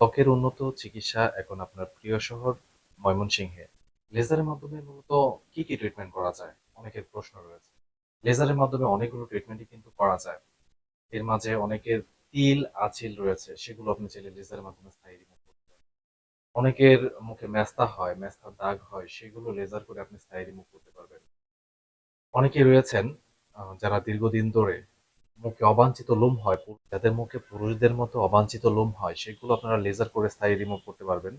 ত্বকের উন্নত চিকিৎসা এখন আপনার প্রিয় শহর ময়মনসিংহে। লেজারের মাধ্যমে মূলত কি কি ট্রিটমেন্ট করা যায়? অনেকের প্রশ্ন রয়েছে। লেজারের মাধ্যমে অনেকগুলো ট্রিটমেন্টই কিন্তু করা যায়। এর মাঝে অনেকের তিল, আঁচিল রয়েছে, সেগুলো আপনি চাইলে লেজারের মাধ্যমে স্থায়ী রিমুভ করতে পারেন। অনেকের মুখে মেস্তা হয় মেস্তার দাগ হয়, সেগুলো লেজার করে আপনি স্থায়ী রিমুভ করতে পারবেন। অনেকে রয়েছেন যারা দীর্ঘদিন ধরে মুখে অবাঞ্ছিত লোম হয় যাদের মুখে পুরুষদের মতো অবাঞ্ছিত লোম হয়, সেগুলো আপনারা লেজার করে স্থায়ী রিমুভ করতে পারবেন।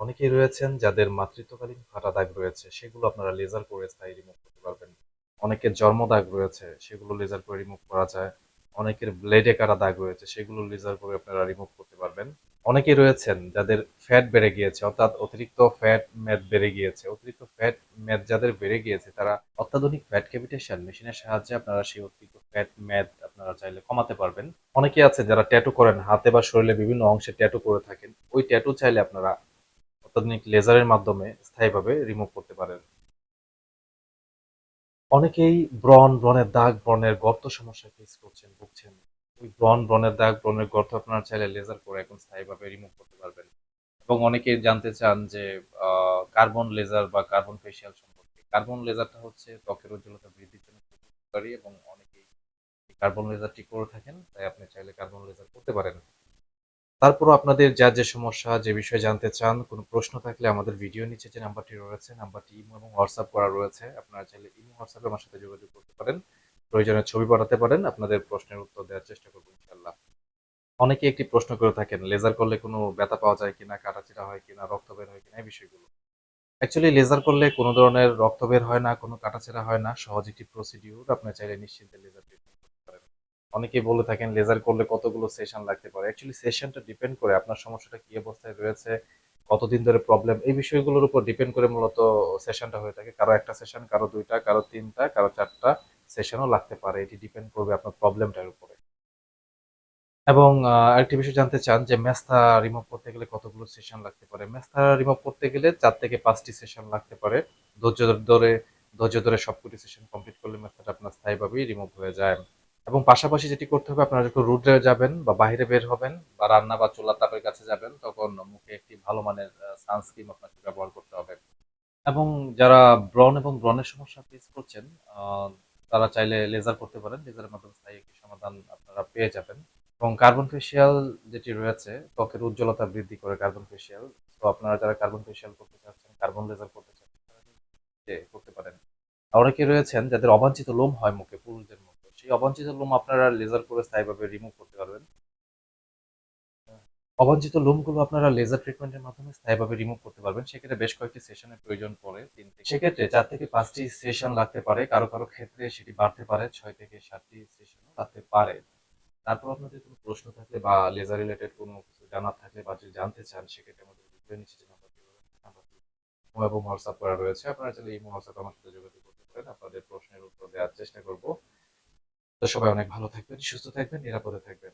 অনেকেই রয়েছেন যাদের মাতৃত্বকালীন ফাটা দাগ রয়েছে, সেগুলো আপনারা লেজার করে স্থায়ী রিমুভ করতে পারবেন। অনেকের জন্ম দাগ রয়েছে, সেগুলো লেজার করে রিমুভ করা যায়। অনেকের ব্লেডে কাটা দাগ রয়েছে, সেগুলো লেজার করে আপনারা রিমুভ করতে পারবেন। অনেকেই রয়েছেন যাদের ফ্যাট বেড়ে গিয়েছে, অর্থাৎ অতিরিক্ত ফ্যাট ম্যাদ বেড়ে গিয়েছে। অতিরিক্ত ফ্যাট ম্যাদ যাদের বেড়ে গিয়েছে, তারা অত্যাধুনিক ফ্যাট ক্যাপিটেশন মেশিনের সাহায্যে আপনারা সেই অতিরিক্ত ফ্যাট ম্যাদ আপনারা চাইলে কমাতে পারবেন। অনেকে আছে যারা ট্যাটু করেন, হাতে বা শরীরে বিভিন্ন অংশে ট্যাটু করে থাকেন। ওই ট্যাটু চাইলে আপনারা অত্যাধুনিক লেজারের মাধ্যমে স্থায়ীভাবে রিমুভ করতে পারেন। অনেকেই ব্রণ, ব্রণের দাগ, ব্রণের গর্ত সমস্যা ফেস করছেন, ভুগছেন। ওই ব্রণ, ব্রণের দাগ, ব্রণের গর্ত আপনারা চাইলে লেজার করে এখন স্থায়ীভাবে রিমুভ করতে পারবেন। এবং অনেকে জানতে চান যে কার্বন লেজার বা কার্বন ফেসিয়াল সম্পর্কে। কার্বন লেজারটা হচ্ছে ত্বকের উজ্জ্বলতা বৃদ্ধির জন্য উপকারী এবং কার্বন লেজারটি করে থাকেন, তাই আপনি চাইলে কার্বন লেজার করতে পারেন। তারপরও আপনাদের যা যে সমস্যা, যে বিষয়ে জানতে চান, কোনো প্রশ্ন থাকলে আমাদের ভিডিও নিচে যে নাম্বারটি রয়েছে, নাম্বারটি ইমো এবং হোয়াটসঅ্যাপ করা রয়েছে, আপনারা চাইলে ইমো, হোয়াটসঅ্যাপে আমার সাথে যোগাযোগ করতে পারেন। প্রয়োজনে ছবি পাঠাতে পারেন, আপনাদের প্রশ্নের উত্তর দেওয়ার চেষ্টা করব ইনশাল্লাহ অনেকে একটি প্রশ্ন করে থাকেন লেজার করলে কোনো ব্যথা পাওয়া যায় কিনা, কাটাচিরা হয় কিনা, রক্ত বের হয় কিনা, এই বিষয়গুলো। অ্যাকচুয়ালি লেজার করলে কোনো ধরনের রক্ত বের হয় না, কোনো কাটাছেড়া হয় না, সহজ একটি প্রসিডিউর আপনি চাইলে নিশ্চিন্তে লেজার অনেকেই বলে থাকেন লেজার করলে কতগুলো সেশন লাগতে পারে। অ্যাকচুয়ালি সেশনটা ডিপেন্ড করে আপনার সমস্যাটা কি অবস্থায় রয়েছে, কতদিন ধরে প্রবলেম এই বিষয়গুলোর উপর ডিপেন্ড করে মূলত সেশনটা হয়ে থাকে। কারও একটা সেশন কারও দুইটা, কারও তিনটা, কারও চারটা সেশনও লাগতে পারে। এটি ডিপেন্ড করবে আপনার প্রবলেমটার উপরে। এবং আরেকটি বিষয় জানতে চান যে মেস্তা রিমুভ করতে গেলে কতগুলো সেশন লাগতে পারে? মেস্তা রিমুভ করতে গেলে চার থেকে পাঁচটি সেশন লাগতে পারে। ধৈর্য ধরে ধৈর্য ধরে সবকটি সেশন কমপ্লিট করলে মেস্তাটা আপনার স্থায়ীভাবেই রিমুভ হয়ে যায়। এবং পাশাপাশি যেটি করতে হবে, আপনারা যখন রুটে যাবেন বা বাইরে বের হবেন বা রান্না বা চুলা তাপের কাছে যাবেন, তখন মুখে একটি ভালো মানের সানস্ক্রিন আপনাকে ব্যবহার করতে হবে। এবং যারা ব্রণ এবং ব্রণের সমস্যা ফেস করছেন তারা চাইলে লেজার করতে পারেন। লেজারের মাধ্যমে স্থায়ী একটি সমাধান আপনারা পেয়ে যাবেন। এবং কার্বন ফেসিয়াল যেটি রয়েছে, ত্বকের উজ্জ্বলতা বৃদ্ধি করে কার্বন ফেসিয়াল তো আপনারা যারা কার্বন ফেসিয়াল করতে চাচ্ছেন কার্বন লেজার করতে চাচ্ছেন করতে পারেন। অনেকে রয়েছেন যাদের অবাঞ্ছিত লোম হয় মুখে পুরুষদের সেই অবাঞ্ছিত লোম আপনারা লেজার করে স্থায়ীভাবে রিমুভ করতে পারবেন। অবাঞ্ছিত লোমগুলো আপনারা লেজার ট্রিটমেন্টের মাধ্যমে স্থায়ীভাবে রিমুভ করতে পারবেন। সেক্ষেত্রে বেশ কয়েকটি সেশনের প্রয়োজন পড়ে। তিন থেকে সেক্ষেত্রে চার থেকে পাঁচটি সেশন লাগতে পারে। কারও কারও ক্ষেত্রে সেটি বাড়তে পারে। ছয় থেকে সাতটি সেশনও লাগতে পারে। তারপর আপনাদের কোনো প্রশ্ন থাকলে বা লেজার রিলেটেড কোনো কিছু জানার থাকলে বা যদি জানতে চান সেক্ষেত্রে আমাদের নিচে এবং হোয়াটসঅ্যাপ করা রয়েছে। আপনারা চাইলে ইমো হোয়াটসঅ্যাপ আমার সাথে যোগাযোগ করতে পারেন। আপনাদের প্রশ্নের উত্তর দেওয়ার চেষ্টা করব। তো সবাই অনেক ভালো থাকবেন সুস্থ থাকবেন নিরাপদে থাকবেন।